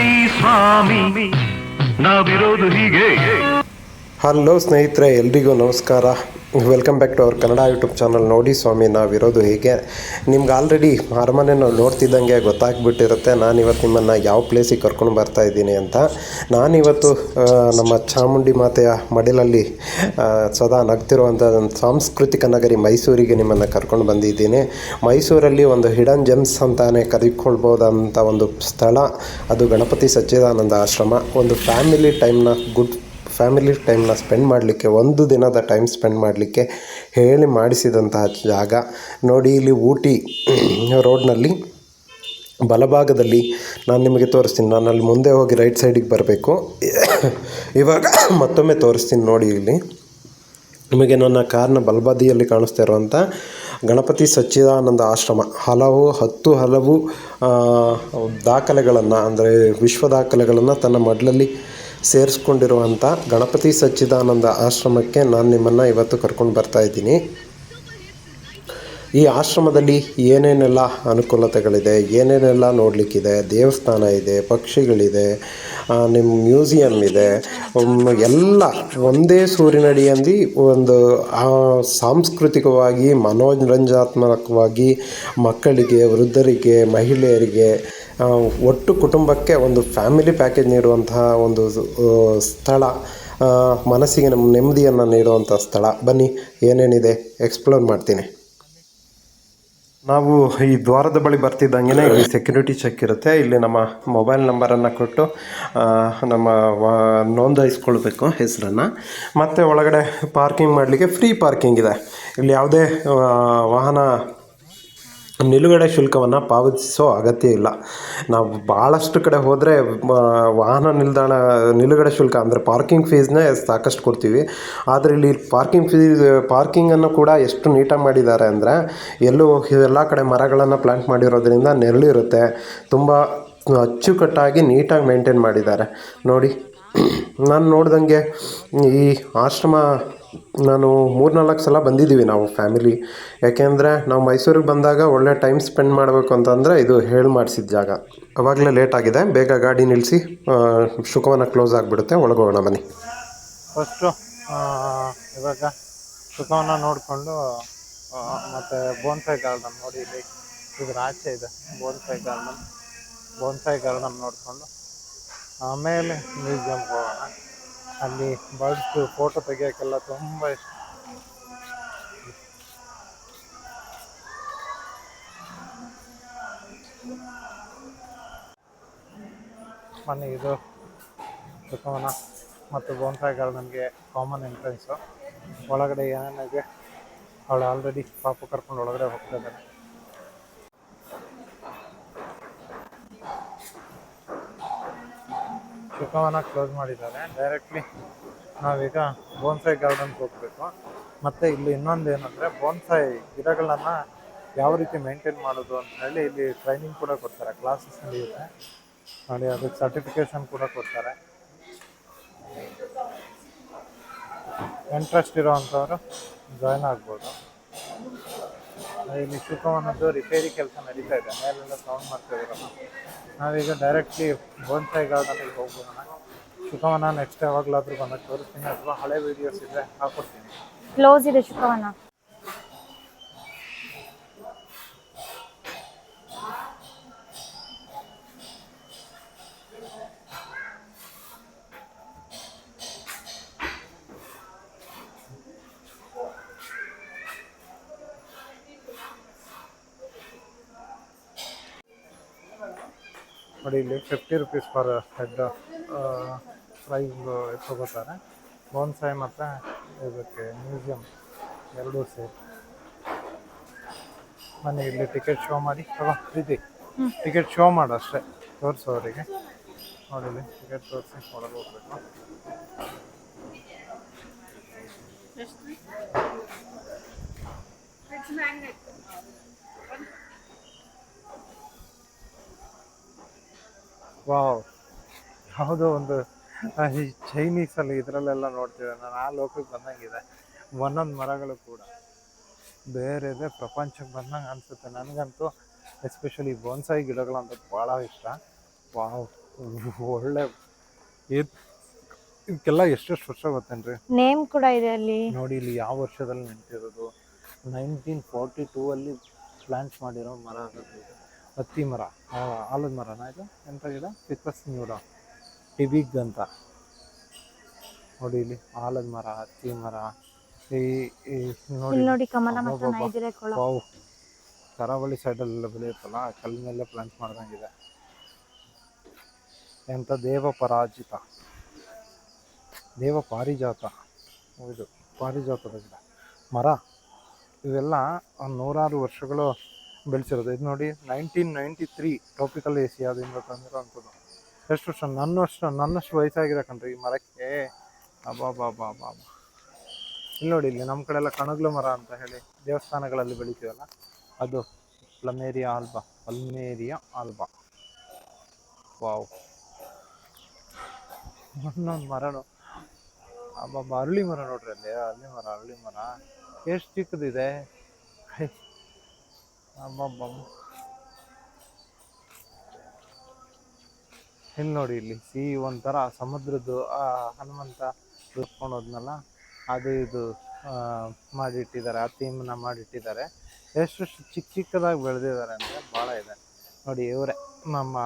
ನೋಡಿ ಸ್ವಾಮಿ ನಾವಿರೋದು ಹೀಗೆ ಹಲೋ ಸ್ನೇಹಿತರೆ, ಎಲ್ರಿಗೂ ನಮಸ್ಕಾರ. Welcome back to our Kannada YouTube channel ನೋಡಿ ಸ್ವಾಮಿ, ನಾವಿರೋದು ಹೀಗೆ. ನಿಮ್ಗೆ ಆಲ್ರೆಡಿ ಅರಮನೆ ನಾವು ನೋಡ್ತಿದ್ದಂಗೆ ಗೊತ್ತಾಗ್ಬಿಟ್ಟಿರುತ್ತೆ. ನಾನು ಇವತ್ತು ನಿಮ್ಮನ್ನು ಯಾವ ಪ್ಲೇಸಿಗೆ ಕರ್ಕೊಂಡು ಬರ್ತಾ ಇದ್ದೀನಿ ಅಂತ. ನಾನಿವತ್ತು ನಮ್ಮ ಚಾಮುಂಡಿ ಮಾತೆಯ ಮಡಿಲಲ್ಲಿ ಸದಾ ನಗ್ತಿರುವಂಥ ಸಾಂಸ್ಕೃತಿಕ ನಗರಿ ಮೈಸೂರಿಗೆ ನಿಮ್ಮನ್ನು ಕರ್ಕೊಂಡು ಬಂದಿದ್ದೀನಿ. ಮೈಸೂರಲ್ಲಿ ಒಂದು ಹಿಡನ್ ಜೆಮ್ಸ್ ಅಂತಾನೆ ಕರೆದುಕೊಳ್ಬೋದಂಥ ಒಂದು ಸ್ಥಳ. ಅದು ಗಣಪತಿ ಸಚ್ಚಿದಾನಂದ ಆಶ್ರಮ. ಒಂದು ಫ್ಯಾಮಿಲಿ ಟೈಮ್ನ ಗುಡ್ ಫ್ಯಾಮಿಲಿ ಟೈಮ್ನ ಸ್ಪೆಂಡ್ ಮಾಡಲಿಕ್ಕೆ, ಒಂದು ದಿನದ ಟೈಮ್ ಸ್ಪೆಂಡ್ ಮಾಡಲಿಕ್ಕೆ ಹೇಳಿ ಮಾಡಿಸಿದಂತಹ ಜಾಗ. ನೋಡಿ, ಇಲ್ಲಿ ಊಟಿ ರೋಡ್ನಲ್ಲಿ ಬಲಭಾಗದಲ್ಲಿ ನಾನು ನಿಮಗೆ ತೋರಿಸ್ತೀನಿ. ನಾನು ಅಲ್ಲಿ ಮುಂದೆ ಹೋಗಿ ರೈಟ್ ಸೈಡಿಗೆ ಬರಬೇಕು. ಇವಾಗ ಮತ್ತೊಮ್ಮೆ ತೋರಿಸ್ತೀನಿ ನೋಡಿ ಇಲ್ಲಿ. ನಿಮಗೆ ನನ್ನ ಕಾರ್ನ ಬಲಬದಿಯಲ್ಲಿ ಕಾಣಿಸ್ತಾ ಇರುವಂಥ ಗಣಪತಿ ಸಚ್ಚಿದಾನಂದ ಆಶ್ರಮ. ಹಲವು ಹತ್ತು ಹಲವು ದಾಖಲೆಗಳನ್ನು, ಅಂದರೆ ವಿಶ್ವ ದಾಖಲೆಗಳನ್ನು ತನ್ನ ಮಡ್ಲಲ್ಲಿ ಸೇರಿಸ್ಕೊಂಡಿರುವಂಥ ಗಣಪತಿ ಸಚ್ಚಿದಾನಂದ ಆಶ್ರಮಕ್ಕೆ ನಾನು ನಿಮ್ಮನ್ನು ಇವತ್ತು ಕರ್ಕೊಂಡು ಬರ್ತಾ ಇದ್ದೀನಿ. ಈ ಆಶ್ರಮದಲ್ಲಿ ಏನೇನೆಲ್ಲ ಅನುಕೂಲತೆಗಳಿದೆ, ಏನೇನೆಲ್ಲ ನೋಡಲಿಕ್ಕಿದೆ, ದೇವಸ್ಥಾನ ಇದೆ, ಪಕ್ಷಿಗಳಿದೆ ನಿಮ್ಮ ಮ್ಯೂಸಿಯಂ ಇದೆ ಎಲ್ಲ ಒಂದೇ ಸೂರಿನಡಿಯಲ್ಲಿ ಒಂದು ಸಾಂಸ್ಕೃತಿಕವಾಗಿ, ಮನೋರಂಜನಾತ್ಮಕವಾಗಿ ಮಕ್ಕಳಿಗೆ, ವೃದ್ಧರಿಗೆ, ಮಹಿಳೆಯರಿಗೆ ಒಟ್ಟು ಕುಟುಂಬಕ್ಕೆ ಒಂದು ಫ್ಯಾಮಿಲಿ ಪ್ಯಾಕೇಜ್ ನೀಡುವಂತಹ ಒಂದು ಸ್ಥಳ ಮನಸ್ಸಿಗೆ ನಮ್ಮ ನೆಮ್ಮದಿಯನ್ನು ನೀಡುವಂಥ ಸ್ಥಳ. ಬನ್ನಿ, ಏನೇನಿದೆ? ಎಕ್ಸ್ಪ್ಲೋರ್ ಮಾಡ್ತೀನಿ. ನಾವು ಈ ದ್ವಾರದ ಬಳಿ ಬರ್ತಿದ್ದಂಗೆ ಇಲ್ಲಿ ಸೆಕ್ಯೂರಿಟಿ ಚೆಕ್ ಇರುತ್ತೆ. ಇಲ್ಲಿ ನಮ್ಮ ಮೊಬೈಲ್ ನಂಬರನ್ನು ಕೊಟ್ಟು ನಮ್ಮ ನೋಂದಾಯಿಸ್ಕೊಳ್ಬೇಕು ಹೆಸರನ್ನು. ಮತ್ತು ಒಳಗಡೆ ಪಾರ್ಕಿಂಗ್ ಮಾಡಲಿಕ್ಕೆ ಫ್ರೀ ಪಾರ್ಕಿಂಗ್ ಇದೆ. ಇಲ್ಲಿ ಯಾವುದೇ ವಾಹನ ನಿಲುಗಡೆ ಶುಲ್ಕವನ್ನು ಪಾವತಿಸೋ ಅಗತ್ಯ ಇಲ್ಲ. ನಾವು ಭಾಳಷ್ಟು ಕಡೆ ಹೋದರೆ ವಾಹನ ನಿಲ್ದಾಣ, ನಿಲುಗಡೆ ಶುಲ್ಕ ಅಂದರೆ ಪಾರ್ಕಿಂಗ್ ಫೀಸ್ನೇ ಸಾಕಷ್ಟು ಕೊಡ್ತೀವಿ. ಆದರೆ ಇಲ್ಲಿ ಪಾರ್ಕಿಂಗ್ ಫೀಸ್ ಪಾರ್ಕಿಂಗನ್ನು ಕೂಡ ಎಷ್ಟು ನೀಟಾಗಿ ಮಾಡಿದ್ದಾರೆ ಅಂದರೆ, ಎಲ್ಲೂ ಎಲ್ಲ ಕಡೆ ಮರಗಳನ್ನು ಪ್ಲಾಂಟ್ ಮಾಡಿರೋದ್ರಿಂದ ನೆರಳಿರುತ್ತೆ ತುಂಬ ಅಚ್ಚುಕಟ್ಟಾಗಿ ನೀಟಾಗಿ ಮೇಂಟೈನ್ ಮಾಡಿದ್ದಾರೆ. ನೋಡಿ, ನಾನು ನೋಡ್ದಂಗೆ ಈ ಆಶ್ರಮ ನಾನು ಮೂರ್ನಾಲ್ಕು ಸಲ ಬಂದಿದ್ದೀವಿ ನಾವು ಫ್ಯಾಮಿಲಿ. ಯಾಕೆಂದರೆ ನಾವು ಮೈಸೂರಿಗೆ ಬಂದಾಗ ಒಳ್ಳೆ ಟೈಮ್ ಸ್ಪೆಂಡ್ ಮಾಡಬೇಕು ಅಂತಂದರೆ ಇದು ಹೇಳಿ ಮಾಡಿಸಿದ ಜಾಗ. ಅವಾಗಲೇ ಲೇಟ್ ಆಗಿದೆ. ಬೇಗ ಗಾಡಿ ನಿಲ್ಲಿಸಿ ಶುಕವನ ಕ್ಲೋಸ್ ಆಗಿಬಿಡುತ್ತೆ. ಒಳಗೋಗೋಣ ಬನ್ನಿ. ಫಸ್ಟು ಇವಾಗ ಸುಖವನ್ನು ನೋಡಿಕೊಂಡು ಮತ್ತು ಬೋನ್ಸೈ ಗಾರ್ಡನ್ ನೋಡಿ ಇಲ್ಲಿ. ಇದ್ರ ಆಚೆ ಇದೆ. Bonsai garden. ಬೋನ್ಸೈ ಗಾರ್ಡನ್ ನೋಡಿಕೊಂಡು, ಆಮೇಲೆ ಮ್ಯೂಸಿಯಮ್ಗೆ ಹೋಗೋಣ. ಅಲ್ಲಿ ಬರ್ಡ್ಸ್ ಫೋಟೋ ತೆಗಿಯೋಕ್ಕೆಲ್ಲ ತುಂಬ ಇಷ್ಟ. ಮನೆ ಇದು ಸುಖವನ ಮತ್ತು ಬೋನ್ಸಾಯಿಗಳು ನಮಗೆ ಕಾಮನ್ ಎಂಟ್ರೆನ್ಸು ಒಳಗಡೆ ಏನೇನಿದೆ ಅವಳು ಆಲ್ರೆಡಿ ಪಾಪು ಕರ್ಕೊಂಡು ಒಳಗಡೆ ಹೋಗ್ತಾ ಇದ್ದಾನೆ ಸುಖವನ ಕ್ಲೋಸ್ ಮಾಡಿದ್ದಾರೆ. ಡೈರೆಕ್ಟ್ಲಿ ನಾವೀಗ ಬೋನ್ಸಾಯಿ ಗಾರ್ಡನ್ಗೆ ಹೋಗಬೇಕು. ಮತ್ತು ಇಲ್ಲಿ ಇನ್ನೊಂದು ಏನಂದರೆ ಬೋನ್ಸಾಯಿ ಗಿಡಗಳನ್ನು ಯಾವ ರೀತಿ ಮೇಂಟೈನ್ ಮಾಡೋದು ಅಂತ ಹೇಳಿ ಇಲ್ಲಿ ಟ್ರೈನಿಂಗ್ ಕೂಡ ಕೊಡ್ತಾರೆ. ಕ್ಲಾಸಸ್ ನಡೆಯುತ್ತೆ ನೋಡಿ, ಅದಕ್ಕೆ ಸರ್ಟಿಫಿಕೇಶನ್ ಕೂಡ ಕೊಡ್ತಾರೆ. ಇಂಟ್ರೆಸ್ಟ್ ಇರೋವಂಥವ್ರು ಜಾಯ್ನ್ ಆಗ್ಬೋದು. ಇಲ್ಲಿ ಶುಕವನದ್ದು ರಿಪೇರಿ ಕೆಲಸ ನಡೀತಾ ಇದೆ. ಮೇಲೆಲ್ಲ ಸೌಂಡ್ ಮಾಡ್ತಾ ಇದ್ದೀರಲ್ಲ. ನಾವೀಗ ಡೈರೆಕ್ಟ್ಲಿ ಬೋನ್ಸಾಯಿ ಗಾರ್ಡನಿಗೆ ಹೋಗ್ಬೋಣ ಶುಕವನ ನೆಕ್ಸ್ಟ್ ಯಾವಾಗಲಾದರೂ ಬಂದಾಗ ತೋರಿಸ್ತೀನಿ. ಅಥವಾ ಹಳೆ ವಿಡಿಯೋಸ್ ಇದ್ದರೆ ಹಾಕೊಡ್ತೀನಿ. ಕ್ಲೋಸ್ ಇದೆ ಶುಕವನ ನೋಡಿ ಇಲ್ಲಿ fifty rupees per head price ತಗೋತಾರೆ. ಬೋನ್ಸಾಯ್ ಮತ್ತು ಇದಕ್ಕೆ ಮ್ಯೂಸಿಯಂ ಎರಡೂ ಸೇರಿ. ಮನೆ ಇಲ್ಲಿ ಟಿಕೆಟ್ ಶೋ ಮಾಡಿ ತಗೋ ಪ್ರೀತಿ. ಟಿಕೆಟ್ ಶೋ ಮಾಡು ಅಷ್ಟೇ ತೋರಿಸು ಅವರಿಗೆ ನೋಡಿ ಇಲ್ಲಿ ಟಿಕೆಟ್ ತೋರಿಸಿ ಒಳಗೆ ಹೋಗ್ಬೇಕು. ವಾವ್. ಯಾವುದೋ ಒಂದು ಈ ಚೈನೀಸಲ್ಲಿ ಇದರಲ್ಲೆಲ್ಲ ನೋಡ್ತೀವಿ ನಾನು ಆ ಲೋಕಕ್ಕೆ ಬಂದಂಗಿದೆ. ಒಂದೊಂದು ಮರಗಳು ಕೂಡ. ಬೇರೆದೇ ಪ್ರಪಂಚಕ್ಕೆ ಬಂದಂಗೆ ಅನಿಸುತ್ತೆ. ನನಗಂತೂ ಎಸ್ಪೆಷಲಿ ಬೋನ್ಸಾಯಿ ಅಂತ ಭಾಳ ಇಷ್ಟ. ವಾವ್. ಒಳ್ಳೆ. ಇದ್- ಇದಕ್ಕೆಲ್ಲ ಎಷ್ಟೆಷ್ಟು ವರ್ಷ ಗೊತ್ತೇನ್ರಿ? ನೇಮ್ ಕೂಡ ಇದೆ ಅಲ್ಲಿ. ನೋಡಿ ಇಲ್ಲಿ ಯಾವ ವರ್ಷದಲ್ಲಿ ನಿಂತಿರೋದು ನೈನ್ಟೀನ್ ಫಾರ್ಟಿ ಟೂ ಅಲ್ಲಿ ಪ್ಲಾಂಟ್ ಮಾಡಿರೋ ಮರ ಅದು. ಹತ್ತಿ ಮರ. ಆಲದ ಮರನ ಇದು? ಎಂತ ಗಿಡ? ಪಿಪಸ್ ನ್ಯೂಡ ಟಿಬಿಗ್ ಅಂತ. ನೋಡಿ ಇಲ್ಲಿ ಆಲದ ಮರ ಹತ್ತಿ ಮರ. ಈ ನೋಡಿ. ಕೊಳ. ಕರಾವಳಿ ಸೈಡಲ್ಲೆಲ್ಲ ಬೆಳೆಯುತ್ತಲ್ಲ ಕಲ್ಲಿನೆಲ್ಲ ಪ್ಲಾಂಟ್ ಮಾಡ್ದಂಗಿದೆ. ಎಂತ ದೇವ ಪರಾಜಿತ. ದೇವ ಪಾರಿಜಾತ. ಇದು ಪಾರಿಜಾತದ ಗಿಡ. ಮರ. ಇವೆಲ್ಲ ನೂರಾರು ವರ್ಷಗಳು ಬೆಳೆಸಿರೋದು. ಇದು ನೋಡಿ ನೈನ್ಟೀನ್ ನೈಂಟಿ ತ್ರೀ ಟ್ರಾಪಿಕಲ್ ಅದು ಅಂಥದ್ದು. ಎಷ್ಟು ವರ್ಷ? ನನ್ನಷ್ಟು ನನ್ನಷ್ಟು ವಯಸ್ಸಾಗಿದೆ ಕಣ್ರಿ ಈ ಮರಕ್ಕೆ. ಅಬಾ ಬಾ ಬಾ ಬಾ ಇಲ್ಲಿ ನೋಡಿ, ಇಲ್ಲಿ ನಮ್ಮ ಕಡೆ ಎಲ್ಲ ಕಣಗ್ಲು ಮರ ಅಂತ ಹೇಳಿ ದೇವಸ್ಥಾನಗಳಲ್ಲಿ ಬೆಳಿತೀವಲ್ಲ, ಅದು plumeria alba, plumeria alba. Wow. ಒಂದೊಂದು ಮರನು ಅಬ್ಬಬ್ಬ, ಅರಳಿ ಮರ ನೋಡ್ರಿ ಅಲ್ಲಿ, ಅರಳಿ ಮರ ಅರಳಿ ಮರ. ಎಷ್ಟು ಚಿಕ್ಕದಿದೆ. ಅಬ್ಬಬ್ಬ ಇಲ್ಲಿ ನೋಡಿ ಇಲ್ಲಿ ಸಿಹಿ ಒಂಥರ ಸಮುದ್ರದ್ದು, ಆ ಹನುಮಂತ ದುಡ್ಕೊಂಡು ಹೋದ್ನಲ್ಲ ಅದು ಇದು ಮಾಡಿಟ್ಟಿದ್ದಾರೆ, ಆ ಥೀಮ್ನ ಮಾಡಿಟ್ಟಿದ್ದಾರೆ. ಎಷ್ಟು ಚಿಕ್ಕ ಚಿಕ್ಕದಾಗಿ ಬೆಳೆದಿದ್ದಾರೆ ಅಂದರೆ ಭಾಳ ಇದೆ. ನೋಡಿ, ಇವರೇ, ನಮ್ಮ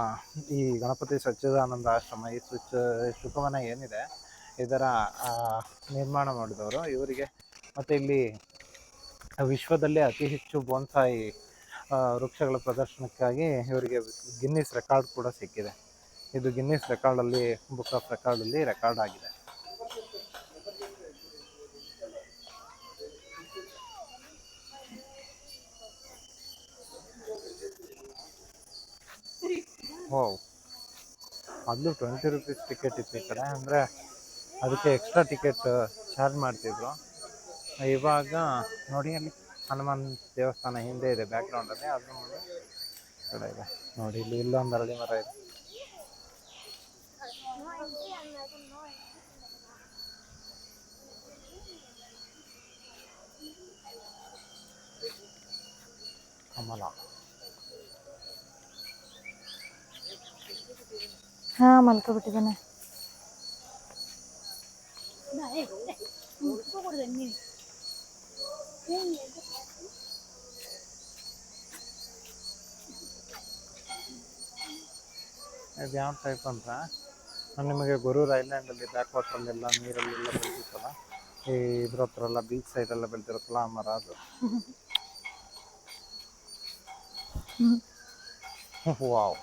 ಈ ಗಣಪತಿ ಸಚ್ಚಿದಾನಂದ ಆಶ್ರಮ, ಈ ಸ್ವಚ್ಛ ಶುಕವನ ಏನಿದೆ, ಇದರ ನಿರ್ಮಾಣ ಮಾಡಿದವರು. ಇವರಿಗೆ ಮತ್ತು ಇಲ್ಲಿ ವಿಶ್ವದಲ್ಲೇ ಅತಿ ಹೆಚ್ಚು ಬೋನ್ಸಾಯಿ ವೃಕ್ಷಗಳ ಪ್ರದರ್ಶನಕ್ಕಾಗಿ ಇವರಿಗೆ ಗಿನ್ನಿಸ್ ರೆಕಾರ್ಡ್ ಕೂಡ ಸಿಕ್ಕಿದೆ. ಇದು ಗಿನ್ನಿಸ್ ರೆಕಾರ್ಡಲ್ಲಿ, ಬುಕ್ ಆಫ್ ರೆಕಾರ್ಡಲ್ಲಿ ರೆಕಾರ್ಡ್ ಆಗಿದೆ. ಓ ಮೊದಲು ಟ್ವೆಂಟಿ ರುಪೀಸ್ ಟಿಕೆಟ್ ಇತ್ತು ಈ ಕಡೆ, ಅಂದರೆ ಅದಕ್ಕೆ ಎಕ್ಸ್ಟ್ರಾ ಟಿಕೆಟ್ ಚಾರ್ಜ್ ಮಾಡ್ತಿದ್ರು. ಇವಾಗ ನೋಡಿ ಅಲ್ಲಿ ಹನುಮಾನ್ ದೇವಸ್ಥಾನ ಹಿಂದೆ ಇದೆ ಬ್ಯಾಕ್ಗ್ರೌಂಡಲ್ಲಿ ಅದು ನೋಡಿ. ಕಡೆ ಇದೆ. ನೋಡಿ ಇಲ್ಲಿ ಇಲ್ಲೊಂದು ಅರಳಿ ಮರ ಇದೆ. ಕಮಲ. ಹಾ ಮಲ್ಕೊಬಿಟ್ಟಿದ್ದಾನೆ. ಇದು ಯಾವ ಟೈಪ್ ಅಂತ? ನಾನು ನಿಮಗೆ ಗುರೂರ್ ಐಲ್ಯಾಂಡಲ್ಲಿ ಬ್ಯಾಕ್ ವಾಟ್ರಲ್ಲೆಲ್ಲ ನೀರಲ್ಲೆಲ್ಲ ಬೆಳೆದಿತ್ತಲ್ಲ ಈ ಇದ್ರ ಹತ್ರ ಎಲ್ಲ ಬೀಚ್ ಸೈಡೆಲ್ಲ ಬೆಳೆದಿರುತ್ತಲ್ಲ ಆ ಮರ ಅದು. ವಾವ್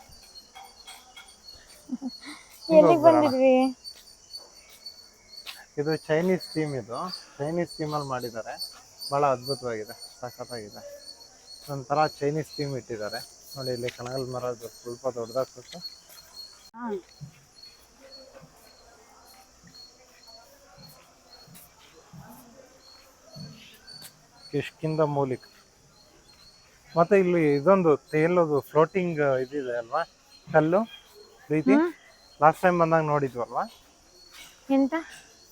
ಎಲ್ಲಿಗೆ ಬಂದಿದ್ವಿ ಇದು ಚೈನೀಸ್ ಥೀಮ್ ಇದು. ಚೈನೀಸ್ ಥೀಮಲ್ಲಿ ಮಾಡಿದ್ದಾರೆ. ಭಾಳ ಅದ್ಭುತವಾಗಿದೆ ಸಖತ್ತಾಗಿದೆ. ಒಂಥರ ಚೈನೀಸ್ ಥೀಮ್ ಇಟ್ಟಿದ್ದಾರೆ. ನೋಡಿ ಇಲ್ಲಿ ಕಣಗಲ್ ಮರ ಸ್ವಲ್ಪ ದೊಡ್ಡದಾಗ್ಬಿಟ್ಟು ಕಿಷ್ಕಿಂದ ಮೂಲಿಕ. ಮತ್ತೆ ಇಲ್ಲಿ ಇದೊಂದು ತೇಲೋದು ಫ್ಲೋಟಿಂಗ್ ಇದಿದೆ ಅಲ್ವಾ? ಕಲ್ಲು ರೀತಿ ಲಾಸ್ಟ್ ಟೈಮ್ ಬಂದಾಗ ನೋಡಿದ್ವಲ್ವಾ? ಎಂತ?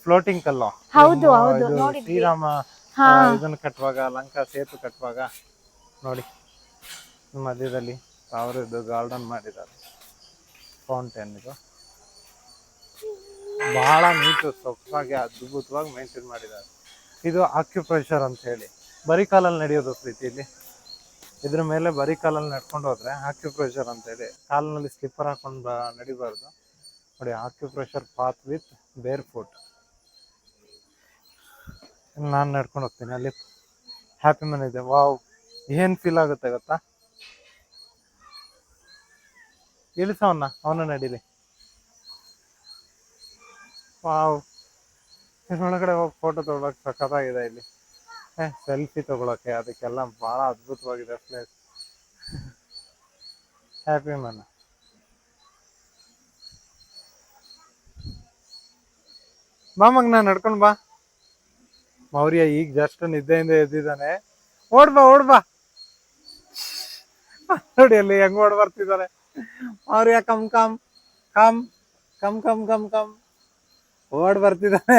ಫ್ಲೋಟಿಂಗ್ ಕಲ್ಲು. ಹೌದು, ಹೌದು, ನೋಡಿದ್ವಿ. ಶ್ರೀರಾಮ ಇದನ್ನ ಕಟ್ಟುವಾಗ ಲಂಕಾ ಸೇತು ಕಟ್ಟುವಾಗ ನೋಡಿ. ಮಧ್ಯದಲ್ಲಿ ಸಾವಿರದ ಗಾರ್ಡನ್ ಮಾಡಿದ್ದಾರೆ. ಫೌಂಟೇನ್ ಇದು. ಬಹಳ ನೀಟು ಸೊಕ್ಕಾಗಿ ಅದ್ಭುತವಾಗಿ ಮೇಂಟೈನ್ ಮಾಡಿದ್ದಾರೆ. ಇದು ಆಕ್ಯುಪ್ರೆಷರ್ ಅಂತ ಹೇಳಿ. ಬರೀ ಕಾಲಲ್ಲಿ ನಡೆಯೋದು ಪ್ರೀತಿಯಲ್ಲಿ ಇದ್ರ ಮೇಲೆ ಬರೀ ಕಾಲಲ್ಲಿ ನಡ್ಕೊಂಡು ಹೋದ್ರೆ ಆಕ್ಯುಪ್ರೆಷರ್ ಅಂತ ಹೇಳಿ. ಕಾಲಿನಲ್ಲಿ ಸ್ಲಿಪ್ಪರ್ ಹಾಕೊಂಡು ನಡಿಬಾರ್ದು. ನೋಡಿ acupressure path with bare foot ನಾನು ನಡ್ಕೊಂಡು ಹೋಗ್ತೀನಿ ಅಲ್ಲಿ. ಹ್ಯಾಪಿ ಮನ್ ಇದೆ. ವಾವ್ ಏನು ಫೀಲ್ ಆಗುತ್ತೆ ಗೊತ್ತಾ? ಇಳಿಸ ಅವನ್ನ ಅವನ ನಡೀಲಿ. ವಾವ್. ಇದ್ರೊಳಗಡೆ ಹೋಗಿ ಫೋಟೋ ತಗೊಳಕ್ ಸಖತ್ತಾಗಿದೆ ಇಲ್ಲಿ. ಏ ಸೆಲ್ಫಿ ತಗೊಳಕ್ಕೆ, ಅದಕ್ಕೆಲ್ಲ ಬಹಳ ಅದ್ಭುತವಾಗಿದೆ ಪ್ಲೇಸ್ ಹ್ಯಾಪಿ ಮನ ಬಾ ಮಗ್ನ, ನಡ್ಕೊಂಡು ಬಾ. ಮೌರ್ಯ ಈಗ ಜಸ್ಟ್ ನಿದ್ದೆಯಿಂದ ಎದ್ದಿದ್ದಾನೆ. ಓಡ್ಬಾ ಬಾ, ಓಡ್ ಬಾ. ನೋಡಿ ಅಲ್ಲಿ ಹೆಂಗ್ ಓಡ್ Maurya come come come come come come come. ಓಡ್ ಬರ್ತಿದ್ದಾನೆ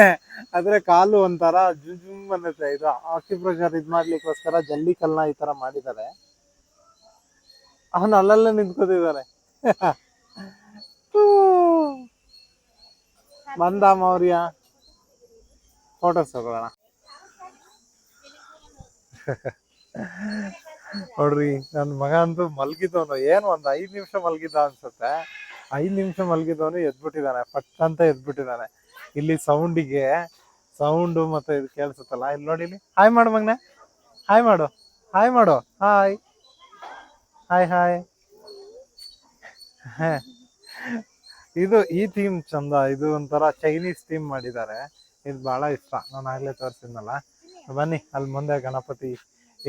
ಆದ್ರೆ ಕಾಲು ಒಂಥರ ಜುಮ್ ಅನ್ನತ್ತೆ ಇದು. ಆಕ್ಯುಪ್ರೆಷರ್ ಇದ್ ಮಾಡ್ಲಿಕ್ಕೋಸ್ಕರ ಜಲ್ಲಿ ಕಲ್ನ ಈ ತರ ಮಾಡಿದ್ದಾರೆ. ಅವನು ಅಲ್ಲಲ್ಲೇ ನಿಂತ್ಕೋತಿದ್ದಾರೆ ಬಂದ ಮೌರ್ಯ. ಫೋಟೋಸ್ ತಗೊಳ್ಳೋಣ ನೋಡ್ರಿ ನನ್ನ ಮಗ ಅಂತೂ ಮಲ್ಗಿದವನು. ಏನು ಒಂದ್ ಐದ್ ನಿಮಿಷ ಮಲ್ಗಿದ್ದ ಅನ್ಸುತ್ತೆ. ಐದ್ ನಿಮಿಷ ಮಲ್ಗಿದವನು ಎದ್ಬಿಟ್ಟಿದ್ದಾನೆ ಪಟ್ ಅಂತ ಎದ್ಬಿಟ್ಟಿದ್ದಾನೆ ಇಲ್ಲಿ ಸೌಂಡಿಗೆ ಸೌಂಡು ಮತ್ತೆ ಇದು ಕೇಳಿಸುತ್ತಲ್ಲ. ಇಲ್ಲಿ ನೋಡಿ ಇಲ್ಲಿ. ಹಾಯ್ ಮಾಡು ಮಗ್ನೆ. ಹಾಯ್ ಮಾಡು. ಹಾಯ್ ಮಾಡು. ಹಾಯ್ ಹಾಯ್ ಹಾಯ್ ಇದು ಈ ಥೀಮ್ ಚಂದ. ಇದು ಒಂಥರ ಚೈನೀಸ್ ಥೀಮ್ ಮಾಡಿದ್ದಾರೆ. ಇದು ಬಹಳ ಇಷ್ಟ. ನಾನು ಆಗ್ಲೇ ತೋರಿಸಿದ್ನಲ್ಲ. ಬನ್ನಿ, ಅಲ್ಲಿ ಮುಂದೆ ಗಣಪತಿ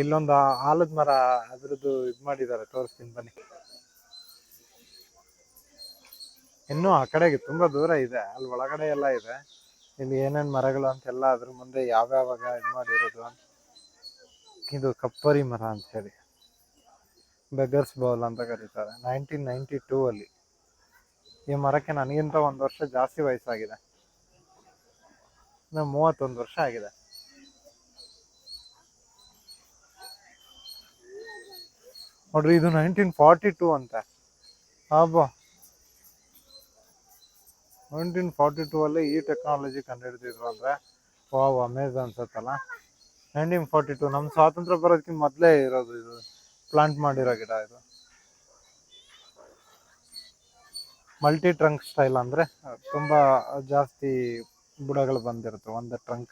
ಇಲ್ಲೊಂದು ಆಲದ ಮರ ಅದ್ರದ್ದು ಇದು ಮಾಡಿದ್ದಾರೆ ತೋರಿಸ್ತೀನಿ ಬನ್ನಿ. ಇನ್ನು ಆ ಕಡೆಗೆ ತುಂಬಾ ದೂರ ಇದೆ, ಅಲ್ಲಿ ಒಳಗಡೆ ಎಲ್ಲ ಇದೆ. ಇಲ್ಲಿ ಏನೇನು ಮರಗಳು ಅಂತೆಲ್ಲ ಅದ್ರ ಮುಂದೆ ಯಾವ್ಯಾವಾಗ ಇದು ಮಾಡಿರೋದು ಅಂತ. ಇದು ಕಪ್ಪರಿ ಮರ ಅಂತ ಹೇಳಿ. ಬೆಗರ್ಸ್ ಬೌಲ್ ಅಂತ ಕರೀತಾರೆ, ನೈನ್ಟೀನ್ ನೈಂಟಿ ಟೂ ಅಲ್ಲಿ. ಈ ಮರಕ್ಕೆ ನನಗಿಂತ ಒಂದು ವರ್ಷ ಜಾಸ್ತಿ ವಯಸ್ಸಾಗಿದೆ. ಮೂವತ್ತೊಂದು ವರ್ಷ ಆಗಿದೆ. ನೋಡ್ರಿ, ಇದು ನೈನ್ಟೀನ್ ಫಾರ್ಟಿ ಟೂ ಅಂತ. ಹಾಬಾ ನೈನ್ಟೀನ್ ಫಾರ್ಟಿ ಟೂ ಅಲ್ಲಿ ಈ ಟೆಕ್ನಾಲಜಿ ಕಂಡುಹಿಡಿದಿದ್ರು ಅಂದರೆ, ವಾವ್ ಅಮೇಜ್ ಅನ್ಸತ್ತಲ್ಲ. ನೈನ್ಟೀನ್ ಫಾರ್ಟಿ ಟೂ ನಮ್ಮ ಸ್ವಾತಂತ್ರ್ಯ ಬರೋದಕ್ಕಿಂತ ಮೊದಲೇ ಇರೋದು ಇದು ಪ್ಲಾಂಟ್ ಮಾಡಿರೋ ಗಿಡ ಇದು. ಮಲ್ಟಿ ಟ್ರಂಕ್ ಸ್ಟೈಲ್ ಅಂದ್ರೆ, ತುಂಬ ಜಾಸ್ತಿ ಬುಡಗಳು ಬಂದಿರುತ್ತೆ ಒಂದು ಟ್ರಂಕ್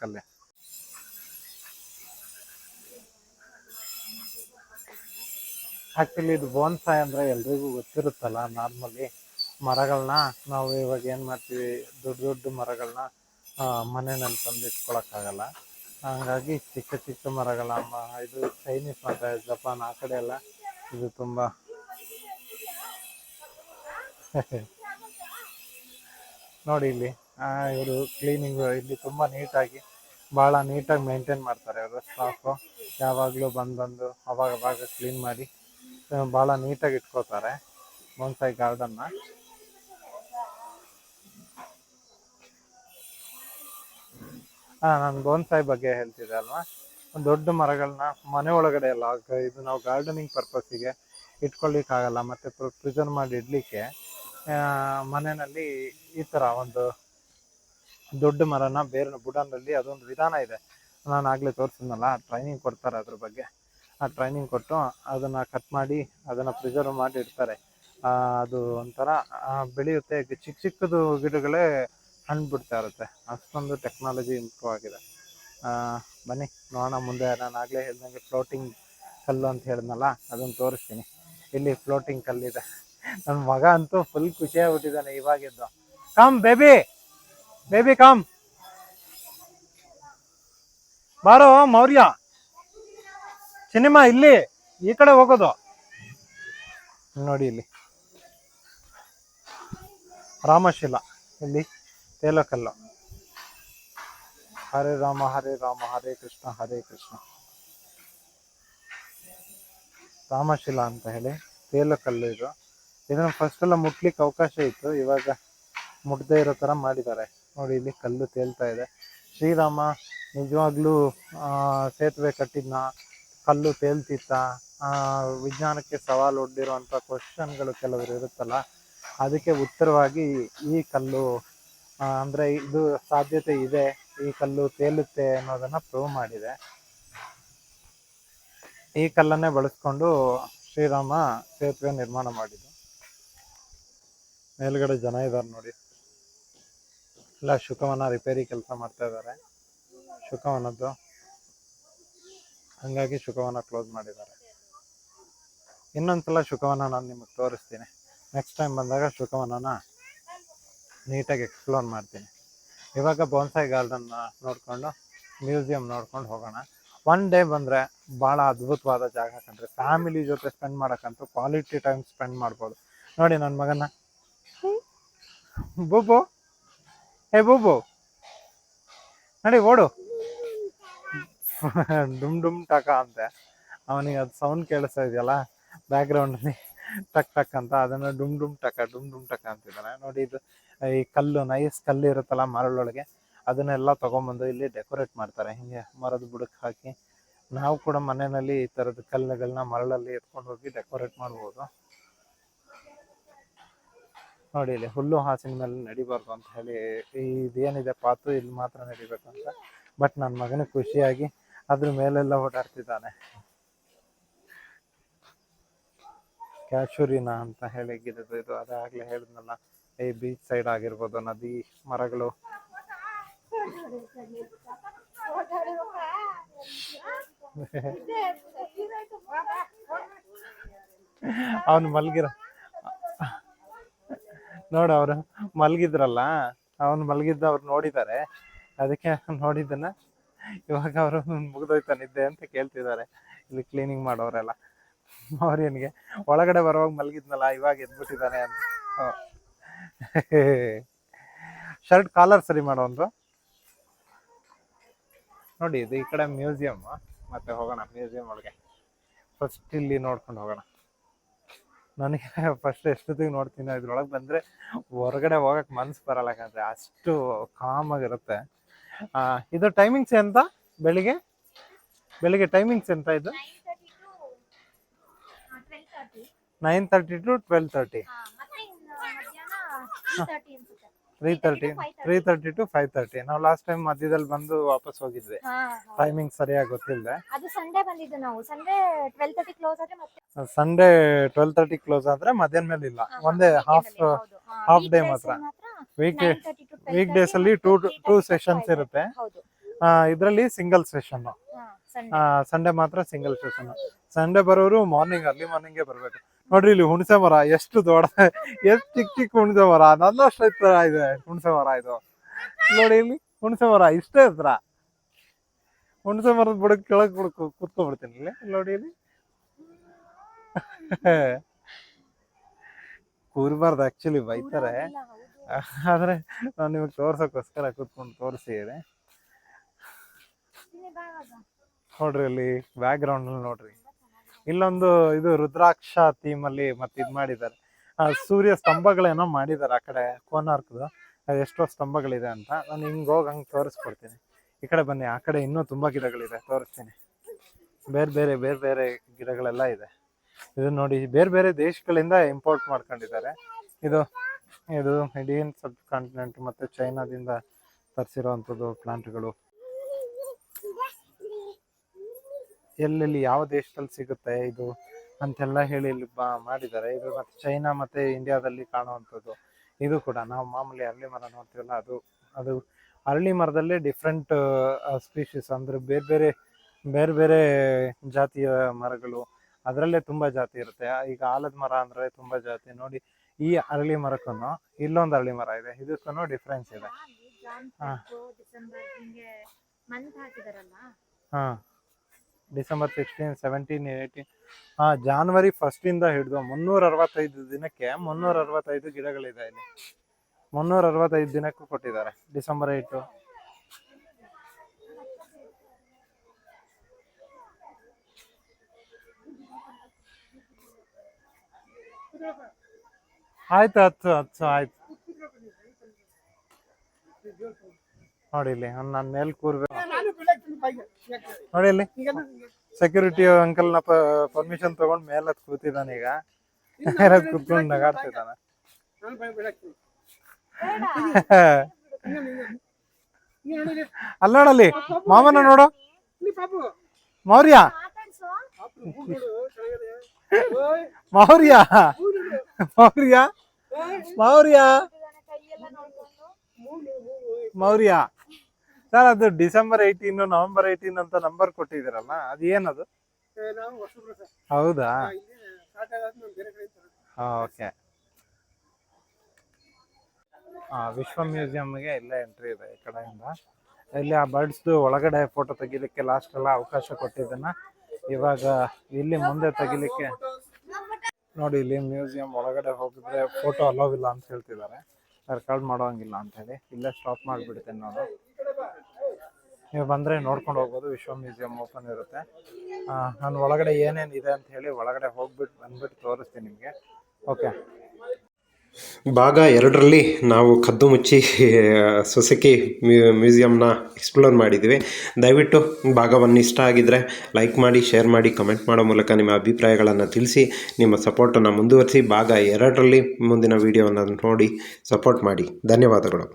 ಆಕ್ಚುಲಿ ಇದು ಬೋನ್ಸಾಯ್ ಅಂದ್ರೆ ಎಲ್ರಿಗೂ ಗೊತ್ತಿರುತ್ತಲ್ಲ ನಾರ್ಮಲಿ ಮರಗಳನ್ನ ನಾವು ಇವಾಗ ಏನು ಮಾಡ್ತೀವಿ, ದೊಡ್ಡ ದೊಡ್ಡ ಮರಗಳನ್ನ ಮನೆಯಲ್ಲಿ ತಂದು ಇಟ್ಕೊಳಕ್ಕಾಗಲ್ಲ ಹಂಗಾಗಿ ಚಿಕ್ಕ ಚಿಕ್ಕ ಮರಗಳ ಇದು ಚೈನೀಸ್ ಮತ್ತೆ ಜಪಾನ್ ಆ ಕಡೆ ಎಲ್ಲ ಇದು ತುಂಬಾ ನೋಡಿ ಇಲ್ಲಿ ಇವರು ಕ್ಲೀನಿಂಗ್ ಇಲ್ಲಿ ತುಂಬಾ ನೀಟಾಗಿ ಭಾಳ ನೀಟಾಗಿ ಮೇಂಟೈನ್ ಮಾಡ್ತಾರೆ. ಅವರು ಸ್ಟಾಫು ಯಾವಾಗಲೂ ಬಂದು ಬಂದು ಅವಾಗ ಅವಾಗ ಕ್ಲೀನ್ ಮಾಡಿ ಭಾಳ ನೀಟಾಗಿ ಇಟ್ಕೋತಾರೆ ಬೋನ್ಸಾಯಿ ಗಾರ್ಡನ್ನ. ಹಾಂ, ನಾನು ಬೋನ್ಸಾಯಿ ಬಗ್ಗೆ ಹೇಳ್ತಿದ್ದೆ ಅಲ್ವಾ? ದೊಡ್ಡ ಮರಗಳನ್ನ ಮನೆ ಒಳಗಡೆ ಎಲ್ಲ ಇದು ನಾವು ಗಾರ್ಡನಿಂಗ್ ಪರ್ಪಸ್ಸಿಗೆ ಇಟ್ಕೊಳ್ಳಿಕ್ಕಾಗಲ್ಲ, ಮತ್ತೆ ಪ್ರಿಸರ್ವ್ ಮಾಡಿ ಇಡ್ಲಿಕ್ಕೆ ಮನೆಯಲ್ಲಿ ಈ ಥರ ಒಂದು ದೊಡ್ಡ ಮರನ ಬೇರೆ ಬುಡನಲ್ಲಿ ಅದೊಂದು ವಿಧಾನ ಇದೆ. ನಾನು ಆಗಲೇ ತೋರಿಸಿದ್ನಲ್ಲ, ಟ್ರೈನಿಂಗ್ ಕೊಡ್ತಾರೆ ಅದ್ರ ಬಗ್ಗೆ. ಟ್ರೈನಿಂಗ್ ಕೊಟ್ಟು ಅದನ್ನ ಕಟ್ ಮಾಡಿ ಅದನ್ನ ಪ್ರಿಸರ್ವ್ ಮಾಡಿ ಇಡ್ತಾರೆ ಆ, ಅದು ಒಂಥರ ಆ, ಬೆಳೆಯುತ್ತೆ. ಚಿಕ್ಕ ಚಿಕ್ಕದು ಗಿಡಗಳೇ ಹಣ್ಣು ಬಿಡ್ತಾ ಇರುತ್ತೆ. ಅಷ್ಟೊಂದು ಟೆಕ್ನಾಲಜಿ ಇಂಪ್ರೂವ್ ಆಗಿದೆ. ಆ, ಬನ್ನಿ ನೋಡೋಣ ಮುಂದೆ. ನಾನು ಆಗಲೇ ಹೇಳ್ದಂಗೆ ಫ್ಲೋಟಿಂಗ್ ಕಲ್ಲು ಅಂತ ಹೇಳಿದ್ನಲ್ಲ ಅದನ್ನು ತೋರಿಸ್ತೀನಿ. ಇಲ್ಲಿ ಫ್ಲೋಟಿಂಗ್ ಕಲ್ಲಿದೆ. ನನ್ನ ಮಗ ಅಂತೂ ಫುಲ್ ಖುಷಿಯಾಗ್ಬಿಟ್ಟಿದ್ದಾನೆ ಇವಾಗಿದ್ದು ಕಮ್ ಬೇಬಿ ಬೇಬಿ ಕಮ್ ಬಾರೋ ಮೌರ್ಯ! ಸಿನಿಮಾ ಇಲ್ಲಿ ಈ ಕಡೆ ಹೋಗೋದು. ನೋಡಿ ಇಲ್ಲಿ. ರಾಮಶಿಲ, ಇಲ್ಲಿ ತೇಲಕಲ್ಲು. ಹರೇ ರಾಮ ಹರೇ ರಾಮ, ಹರೇ ಕೃಷ್ಣ ಹರೇ ಕೃಷ್ಣ. ರಾಮಶಿಲ ಅಂತ ಹೇಳಿ ತೇಲಕಲ್ಲು ಇದು. ಇದನ್ನ ಫಸ್ಟ್ ಎಲ್ಲ ಮುಟ್ಲಿಕ್ಕೆ ಅವಕಾಶ ಇತ್ತು. ಇವಾಗ ಮುಟ್ದೇ ಇರೋ ತರ ಮಾಡಿದ್ದಾರೆ. ನೋಡಿ ಇಲ್ಲಿ ಕಲ್ಲು ತೇಲ್ತಾ ಇದೆ. ಶ್ರೀರಾಮ ನಿಜವಾಗ್ಲೂ ಸೇತುವೆ ಕಟ್ಟಿದ್ನ. ಕಲ್ಲು ತೇಲ್ತಿತ್ತ ವಿಜ್ಞಾನಕ್ಕೆ ಸವಾಲು ಒಡ್ಡಿರುವಂಥ ಕ್ವಶನ್ಗಳು ಕೆಲವರು ಇರುತ್ತಲ್ಲ, ಅದಕ್ಕೆ ಉತ್ತರವಾಗಿ ಈ ಕಲ್ಲು ಅಂದರೆ ಇದು ಸಾಧ್ಯತೆ ಇದೆ, ಈ ಕಲ್ಲು ತೇಲುತ್ತೆ ಅನ್ನೋದನ್ನು ಪ್ರೂವ್ ಮಾಡಿದೆ. ಈ ಕಲ್ಲನ್ನೇ ಬಳಸ್ಕೊಂಡು ಶ್ರೀರಾಮ ಸೇತುವೆ ನಿರ್ಮಾಣ ಮಾಡಿದ್ದು. ಮೇಲ್ಗಡೆ ಜನ ಇದ್ದಾರೆ ನೋಡಿ. ಎಲ್ಲ ಶುಕವನ ರಿಪೇರಿ ಕೆಲಸ ಮಾಡ್ತಾ ಇದ್ದಾರೆ ಶುಕವನದ್ದು. ಹಂಗಾಗಿ ಶುಕವನ ಕ್ಲೋಸ್ ಮಾಡಿದ್ದಾರೆ. ಇನ್ನೊಂದ್ಸಲ ಶುಕವನ ನಾನು ನಿಮಗೆ ತೋರಿಸ್ತೀನಿ. ನೆಕ್ಸ್ಟ್ ಟೈಮ್ ಬಂದಾಗ ಶುಕವನನ ನೀಟಾಗಿ ಎಕ್ಸ್ಪ್ಲೋರ್ ಮಾಡ್ತೀನಿ. ಇವಾಗ ಬೋನ್ಸಾಯಿ ಗಾರ್ಡನ್ ನೋಡಿಕೊಂಡು ಮ್ಯೂಸಿಯಂ ನೋಡ್ಕೊಂಡು ಹೋಗೋಣ. ಒನ್ ಡೇ ಬಂದರೆ ಭಾಳ ಅದ್ಭುತವಾದ ಜಾಗ ಕಂಡ್ರೆ ಫ್ಯಾಮಿಲಿ ಜೊತೆ ಸ್ಪೆಂಡ್ ಮಾಡೋಕ್ಕಂತೂ ಕ್ವಾಲಿಟಿ ಟೈಮ್ ಸ್ಪೆಂಡ್ ಮಾಡ್ಬೋದು. ನೋಡಿ ನನ್ನ ಮಗನ ಬೂಬು. ಏ ಬೂಬು. ನೋಡಿ ಓಡು. ಡುಮ್ ಡುಮ್ ಟಕ ಅಂತೆ. ಅವನಿಗೆ ಅದು ಸೌಂಡ್ ಕೇಳಿಸ್ತಾ ಇದೆಯಲ್ಲ? ಬ್ಯಾಕ್ಗ್ರೌಂಡಲ್ಲಿ ಟಕ್ ಟಕ್ ಅಂತ ಅದನ್ನ ಡುಮ್ ಡುಮ್ ಟಕ, ಡುಮ್ ಡುಮ್ ಟಕ ಅಂತಿದ್ದಾನೆ ನೋಡಿ ಇದು, ಈ ಕಲ್ಲು, ನೈಸ್ ಕಲ್ಲು ಇರುತ್ತಲ್ಲ ಮರಳೊಳಗೆ? ಅದನ್ನೆಲ್ಲ ತಗೊಂಬಂದು ಇಲ್ಲಿ ಡೆಕೋರೇಟ್ ಮಾಡ್ತಾರೆ. ಹಿಂಗೆ ಮರದ ಬುಡಕ್ಕೆ ಹಾಕಿ ನಾವು ಕೂಡ ಮನೆಯಲ್ಲಿ ಈ ಥರದ ಕಲ್ಲುಗಳನ್ನ ಮರಳಲ್ಲಿ ಎತ್ಕೊಂಡು ಹೋಗಿ ಡೆಕೋರೇಟ್ ಮಾಡ್ಬೋದು. ನೋಡಿ ಇಲ್ಲಿ ಹುಲ್ಲು ಹಾಸಿನ ಮೇಲೆ ನಡಿಬಾರ್ದು ಅಂತ ಹೇಳಿ ಇದೇನಿದೆ ಪಾತು, ಇಲ್ಲಿ ಮಾತ್ರ ನಡಿಬೇಕು ಅಂತ ಬಟ್ ನನ್ನ ಮಗನಿಗೆ ಖುಷಿಯಾಗಿ ಅದ್ರ ಮೇಲೆಲ್ಲ ಓಡಾಡ್ತಿದ್ದಾನೆ. ಕ್ಯಾಶೂರಿನ ಅಂತ ಹೇಳಿ ಗಿಡದ ಇದು ಅದಾಗ್ಲೇ ಹೇಳಿದ್ನಲ್ಲ, ಈ ಬೀಚ್ ಸೈಡ್ ಆಗಿರ್ಬೋದು ನದಿ ಮರಗಳು. ಅವನು ಮಲ್ಗಿರ, ನೋಡ ಅವರು ಮಲಗಿದ್ರಲ್ಲ, ಅವನು ಮಲ್ಗಿದ್ದ ಅವ್ರು ನೋಡಿದ್ದಾರೆ, ಅದಕ್ಕೆ ನೋಡಿದ್ದನ್ನ ಇವಾಗ ಅವರು ಮುಗ್ದೋಯ್ತಾ ನಿದ್ದೆ ಅಂತ ಕೇಳ್ತಿದ್ದಾರೆ. ಇಲ್ಲಿ ಕ್ಲೀನಿಂಗ್ ಮಾಡೋರೆಲ್ಲ. ಅವ್ರೇನಿಗೆ ಒಳಗಡೆ ಬರುವಾಗ ಮಲಗಿದ್ನಲ್ಲ, ಇವಾಗ ಎದ್ಬಿಟ್ಟಿದ್ದಾನೆ ಅಂತ. ಶರ್ಟ್ ಕಾಲರ್ ಸರಿ ಮಾಡೋ ಒಂದು? ನೋಡಿ, ಇದು ಈ ಕಡೆ ಮ್ಯೂಸಿಯಂ ಮತ್ತೆ ಹೋಗೋಣ ಮ್ಯೂಸಿಯಂ ಒಳಗೆ. ಫಸ್ಟ್ ಇಲ್ಲಿ ನೋಡ್ಕೊಂಡು ಹೋಗೋಣ. ನನಗೆ ಫಸ್ಟ್ ಎಷ್ಟೊತ್ತಿಗೆ ನೋಡ್ತೀನಿ ಇದ್ರೊಳಗೆ ಬಂದ್ರೆ ಹೊರಗಡೆ ಹೋಗಕ್ಕೆ ಮನ್ಸು ಬರಲ್ಲ ಯಾಕಂದ್ರೆ ಅಷ್ಟು ಕಾಮ್ ಇದು ಟೈಮಿಂಗ್ಸ್ ಎಂತ? ಬೆಳಿಗ್ಗೆ? ಬೆಳಿಗ್ಗೆ ಟೈಮಿಂಗ್ಸ್ ಎಂತ ಇದು? Nine thirty to twelve thirty. Three thirty three thirty to five thirty ನಾವು ಲಾಸ್ಟ್ ಟೈಮ್ ಮಧ್ಯದಲ್ಲಿ ಬಂದು ವಾಪಸ್ ಹೋಗಿದ್ವಿ. ಟೈಮಿಂಗ್ ಸರಿಯಾಗಿ ಗೊತ್ತಿಲ್ಲ ಅದು ಸಂಡೇ ಬಂದಿದ್ದು ನಾವು. ಸಂಡೇ ಟ್ವೆಲ್ ತರ್ಟಿ ಕ್ಲೋಸ್ ಆದ್ರೆ ಮತ್ತೆ ಸಂಡೇ ಟ್ವೆಲ್ ತರ್ಟಿ ಕ್ಲೋಸ್ ಆದ್ರೆ ಮಧ್ಯಾಹ್ನ ಮೇಲೆ ಇಲ್ಲ. ಒಂದೇ ಹಾಫ್ ಹಾಫ್ ಡೇ ಮಾತ್ರ. ವೀಕ್ ವೀಕ್ ಡೇಸ್ ಅಲ್ಲಿ ಟೂ ಟೂ ಸೆಷನ್ಸ್ ಇರುತ್ತೆ. ಇದರಲ್ಲಿ ಸಿಂಗಲ್ ಸೆಷನ್ ಸಂಡೇ ಮಾತ್ರ ಸಿಂಗಲ್ ಸೆಷನ್ ಸಂಡೇ ಬರೋರು ಮಾರ್ನಿಂಗ್ ಅರ್ಲಿ ಮಾರ್ನಿಂಗ್ಗೆ ಬರ್ಬೇಕು. ನೋಡ್ರಿ ಇಲ್ಲಿ ಹುಣಸೆ ಮರ ಎಷ್ಟು ದೊಡ್ಡ ಎಷ್ಟು ಚಿಕ್ಕ ಚಿಕ್ಕ ಹುಣಸೆ ಮರ ನನ್ನಷ್ಟು ಎತ್ತರ ಇದೆ ಹುಣಸೆ ಮರ ಇದು. ನೋಡಿ ಇಲ್ಲಿ ಹುಣಸೆ ಮರ ಇಷ್ಟೇ ಎತ್ತರ. ಹುಣಸೆ ಮರದ ಬುಡಕ್ ಕೆಳಗ್ ಬುಡಕ್ ಕುತ್ಕೊಂಡ್ಬಿಡ್ತೀನಿ ಇಲ್ಲಿ ನೋಡಿ ಇಲ್ಲಿ. ಕೂರ್ಬಾರ್ದು ಆಕ್ಚುಲಿ ಬೈತಾರೆ. ಆದ್ರೆ ನಾನು ನಿಮಗೆ ತೋರ್ಸಕ್ಕೋಸ್ಕರ ಕೂತ್ಕೊಂಡು ತೋರಿಸಿದೆ ನೋಡ್ರಿ ಇಲ್ಲಿ ಬ್ಯಾಕ್ ಗ್ರೌಂಡ್ ನೋಡ್ರಿ. ಇಲ್ಲೊಂದು ಇದು ರುದ್ರಾಕ್ಷ ಥೀಮ್ ಅಲ್ಲಿ ಮತ್ತೆ ಇದು ಮಾಡಿದ್ದಾರೆ ಸೂರ್ಯ ಸ್ತಂಭಗಳೇನೋ ಮಾಡಿದ್ದಾರೆ ಆ ಕಡೆ ಕೋನಾರ್ಕ್ದು. ಎಷ್ಟೋ ಸ್ತಂಭಗಳಿದೆ ಅಂತ. ನಾನು ಹಿಂಗೆ ಹೋಗಿ ಹಂಗೆ ತೋರಿಸ್ಕೊಡ್ತೀನಿ. ಈ ಕಡೆ ಬನ್ನಿ, ಆ ಕಡೆ ಇನ್ನೂ ತುಂಬ ಗಿಡಗಳಿದೆ, ತೋರಿಸ್ತೀನಿ. ಬೇರೆ ಬೇರೆ ಬೇರೆ ಬೇರೆ ಗಿಡಗಳೆಲ್ಲ ಇದೆ. ಇದು ನೋಡಿ, ಬೇರೆ ಬೇರೆ ದೇಶಗಳಿಂದ ಇಂಪೋರ್ಟ್ ಮಾಡ್ಕೊಂಡಿದ್ದಾರೆ. ಇದು ಇದು ಇಂಡಿಯನ್ ಸಬ್ ಕಾಂಟಿನೆಂಟ್ ಮತ್ತು ಚೈನಾದಿಂದ ತರಿಸಿರುವಂಥದ್ದು ಪ್ಲಾಂಟ್ಗಳು ಎಲ್ಲೆಲ್ಲಿ ಯಾವ ದೇಶದಲ್ಲಿ ಸಿಗುತ್ತೆ ಇದು ಅಂತೆಲ್ಲ ಹೇಳಿ ಇಲ್ಲಿ ಬಾ ಮಾಡಿದ್ದಾರೆ. ಇದು ಮತ್ತೆ ಚೈನಾ ಮತ್ತೆ ಇಂಡಿಯಾದಲ್ಲಿ ಕಾಣುವಂಥದ್ದು. ಇದು ಕೂಡ ನಾವು ಮಾಮೂಲಿ ಅರಳಿ ಮರ ನೋಡ್ತೀವಲ್ಲ ಅದು ಅದು ಅರಳಿ ಮರದಲ್ಲೇ ಡಿಫ್ರೆಂಟ್ ಸ್ಪೀಶೀಸ್ ಅಂದ್ರೆ ಬೇರೆ ಬೇರೆ ಬೇರೆ ಬೇರೆ ಜಾತಿಯ ಮರಗಳು ಅದರಲ್ಲೇ ತುಂಬ ಜಾತಿ ಇರುತ್ತೆ. ಈಗ ಆಲದ ಮರ ಅಂದ್ರೆ ತುಂಬ ಜಾತಿ. ನೋಡಿ ಈ ಅರಳಿ ಮರಕ್ಕೂ ಇಲ್ಲೊಂದು ಅರಳಿ ಮರ ಇದೆ. ಇದಕ್ಕೂ ಡಿಫ್ರೆನ್ಸ್ ಇದೆ. ಹಾಂ. ಹಾಂ. December sixteen seventeen eighteen January ಫಸ್ಟಿಂದ ಹಿಡಿದು ಮುನ್ನೂರ ಅರವತ್ತೈದು ದಿನಕ್ಕೆ ಮುನ್ನೂರ ಅರವತ್ತೈದು ಗಿಡಗಳಿದೆ ಇಲ್ಲಿ. ಮುನ್ನೂರ ಅರವತ್ತೈದು ದಿನಕ್ಕೂ ಕೊಟ್ಟಿದ್ದಾರೆ ಡಿಸೆಂಬರ್ ಏಯ್ಟು ಆಯ್ತು, ಹತ್ತು ಹತ್ತು, ಆಯ್ತು. ನೋಡಿ ಇಲ್ಲಿ ನಾನು ಮೇಲ್ ಕೂರ್ಬೇಕು ನೋಡಿ ಇಲ್ಲಿ. ಸೆಕ್ಯೂರಿಟಿ ಅಂಕಲ್ನ ಪರ್ಮಿಷನ್ ತಗೊಂಡ್ ಮೇಲೆ ಹತ್ತ್ ಕೂತಿದ್ದಾನೆ ಈಗ. ಮೇಲೆ ಹತ್ತ್ ಕೂತ್ಕೊಂಡು ನಗಾಡ್ತಿದ್ದಾನೆ ಅಲ್ಲೋಡಲ್ಲಿ ಮಾಮನ ನೋಡು. ಮೌರ್ಯ. ಮೌರ್ಯ. ಮೌರ್ಯ. ಮೌರ್ಯ. ಮೌರ್ಯ. ಸರ್ ಅದು ಡಿಸೆಂಬರ್ ಏಯ್ಟೀನ್ ನವೆಂಬರ್ ಏಯ್ಟೀನ್ ಅಂತ ನಂಬರ್ ಕೊಟ್ಟಿದ್ದೀರಲ್ಲ ಅದು ಏನದು? ಹೌದಾ? ಓಕೆ. ವಿಶ್ವ ಮ್ಯೂಸಿಯಮ್ಗೆ ಇಲ್ಲೇ ಎಂಟ್ರಿ ಇದೆ ಈ ಕಡೆಯಿಂದ. ಇಲ್ಲಿ ಆ ಬರ್ಡ್ಸ್ದು ಒಳಗಡೆ ಫೋಟೋ ತೆಗಿಲಿಕ್ಕೆ ಲಾಸ್ಟ್ ಎಲ್ಲ ಅವಕಾಶ ಕೊಟ್ಟಿದ್ದನ್ನ ಇವಾಗ ಇಲ್ಲಿ ಮುಂದೆ ತೆಗಿಲಿಕ್ಕೆ ನೋಡಿ ಇಲ್ಲಿ ಮ್ಯೂಸಿಯಂ ಒಳಗಡೆ ಹೋಗಿದ್ರೆ ಫೋಟೋ ಅಲೋವಿಲ್ಲ ಅಂತ ಹೇಳ್ತಿದ್ದಾರೆ. ರೆಕಾರ್ಡ್ ಮಾಡೋಂಗಿಲ್ಲ ಅಂತ ಹೇಳಿ. ಇಲ್ಲೇ ಸ್ಟಾಪ್ ಮಾಡಿಬಿಡ್ತೇನೆ ನಾನು ನೀವು ಬಂದರೆ ನೋಡ್ಕೊಂಡು ಹೋಗ್ಬೋದು ವಿಶ್ವ ಮ್ಯೂಸಿಯಂ ಓಪನ್ ಇರುತ್ತೆ. ನಾನು ಒಳಗಡೆ ಏನೇನು ಇದೆ ಅಂತ ಹೇಳಿ ಒಳಗಡೆ ಹೋಗ್ಬಿಟ್ಟು ಬಂದ್ಬಿಟ್ಟು ತೋರಿಸ್ತೀನಿ ನಿಮಗೆ. ಓಕೆ. ಭಾಗ ಎರಡರಲ್ಲಿ ನಾವು ಕದ್ದು ಮುಚ್ಚಿ, ಸೊಸೆಕಿ ಮ್ಯೂಸಿಯಂನ ಎಕ್ಸ್ಪ್ಲೋರ್ ಮಾಡಿದ್ದೀವಿ. ದಯವಿಟ್ಟು ಭಾಗವನ್ನು ಇಷ್ಟ ಆಗಿದ್ದರೆ ಲೈಕ್ ಮಾಡಿ ಶೇರ್ ಮಾಡಿ ಕಮೆಂಟ್ ಮಾಡೋ ಮೂಲಕ ನಿಮ್ಮ ಅಭಿಪ್ರಾಯಗಳನ್ನು ತಿಳಿಸಿ, ನಿಮ್ಮ ಸಪೋರ್ಟನ್ನು ಮುಂದುವರಿಸಿ. ಭಾಗ ಎರಡರಲ್ಲಿ ಮುಂದಿನ ವೀಡಿಯೋವನ್ನು ನೋಡಿ ಸಪೋರ್ಟ್ ಮಾಡಿ. ಧನ್ಯವಾದಗಳು.